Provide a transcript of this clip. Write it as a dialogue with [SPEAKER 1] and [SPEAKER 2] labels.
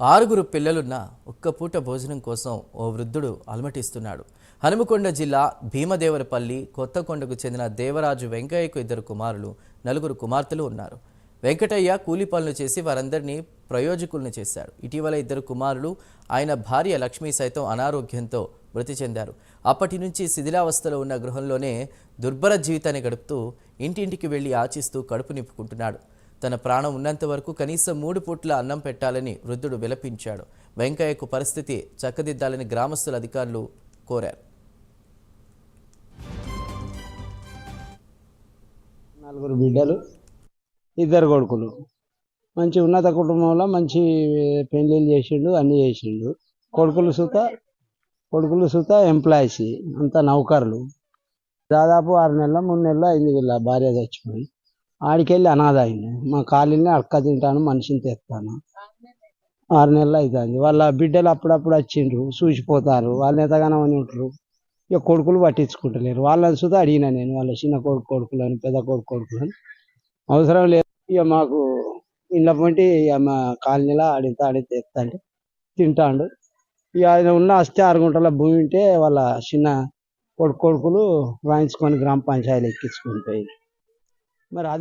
[SPEAKER 1] ఆరుగురు పిల్లలున్న ఒక్కపూట భోజనం కోసం ఓ వృద్ధుడు అలమటిస్తున్నాడు. హనుమకొండ జిల్లా భీమదేవరపల్లి కొత్తకొండకు చెందిన దేవరాజు వెంకయ్యకు ఇద్దరు కుమారులు నలుగురు కుమార్తెలు ఉన్నారు. వెంకటయ్య కూలి పనులు చేసి వారందరినీ ప్రయోజకులను చేశాడు. ఇటీవల ఇద్దరు కుమారులు ఆయన భార్య లక్ష్మి సైతం అనారోగ్యంతో మృతి చెందారు. అప్పటి నుంచి శిథిలావస్థలో ఉన్న గృహంలోనే దుర్భర జీవితాన్ని గడుపుతూ ఇంటింటికి వెళ్ళి ఆచిస్తూ కడుపు నింపుకుంటున్నాడు. తన ప్రాణం ఉన్నంత వరకు కనీసం మూడు పూట్ల అన్నం పెట్టాలని వృద్ధుడు విలపించాడు. వెంకయ్యకు పరిస్థితి చక్కదిద్దాలని గ్రామస్తుల అధికారులు కోరారు.
[SPEAKER 2] నలుగురు బిడ్డలు ఇద్దరు కొడుకులు. మంచి ఉన్నత కుటుంబంలో మంచి పెళ్ళిళ్ళు చేసిండు అన్నీ చేసిండు. కొడుకులు సుత కొడుకులు సుత ఎంప్లాయీస్ అంతా నౌకర్లు. దాదాపు ఆరు నెలల మూడు నెలలు అయింది వీళ్ళ భార్య చచ్చిపోయి. ఆడికెళ్ళి అనాథ అయింది మా కాలనీ అక్క తింటాను మనిషిని తెస్తాను. ఆరు నెలలు అవుతుంది వాళ్ళ బిడ్డలు అప్పుడప్పుడు వచ్చిండ్రు చూసిపోతారు వాళ్ళు ఎంతగానో అని ఉంటారు ఇక కొడుకులు పట్టించుకుంటలేరు. వాళ్ళని సుతా అడిగిన నేను వాళ్ళ చిన్న కొడుకు కొడుకులని పెద్ద కొడుకు కొడుకులని. అవసరం లేదు. ఇక మాకు ఇంట్లో పొంటి ఇక మా కాలనీలో ఆడితే ఆడితే అంటే తింటాడు. ఇక ఆయన ఉన్న అస్తే ఆరు గుంటల భూమి ఉంటే వాళ్ళ చిన్న కొడుకు కొడుకులు రాయించుకొని గ్రామ పంచాయతీ ఎక్కించుకొని పోయి మరి అది